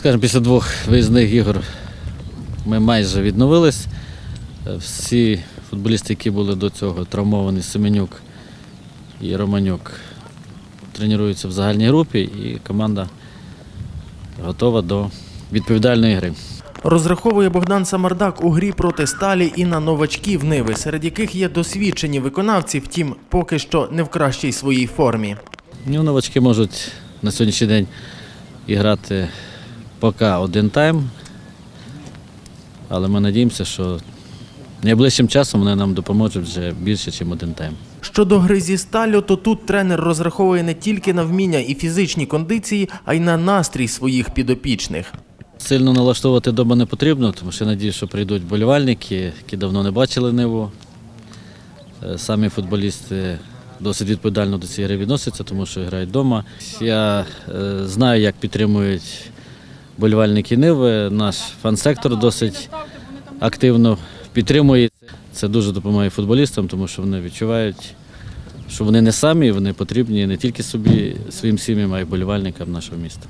Скажімо, після двох виїзних ігор ми майже відновились. Е, Всі футболісти, які були до цього травмовані, Семенюк і Романюк, тренуються в загальній групі і команда готова до відповідальної гри. Розраховує Богдан Самардак у грі проти сталі і на новачків Ниви, серед яких є досвідчені виконавці, втім, поки що не в кращій своїй формі. Ну, новачки можуть на сьогоднішній день іграти поки один тайм, але ми надіємося, що найближчим часом вони нам допоможуть вже більше, ніж один тайм. Щодо гри зі сталю, то тут тренер розраховує не тільки на вміння і фізичні кондиції, а й на настрій своїх підопічних. Сильно налаштовувати дома не потрібно, тому що я надію, що прийдуть болівальники, які давно не бачили Ниву. Е, Самі футболісти досить відповідально до цієї гри відносяться, тому що грають вдома. Я е, знаю, як підтримують болівальники Ниви. Наш фан-сектор досить активно підтримує. Це дуже допомагає футболістам, тому що вони відчувають, що вони не самі, вони потрібні не тільки собі, своїм сім'ям, а й болівальникам нашого міста.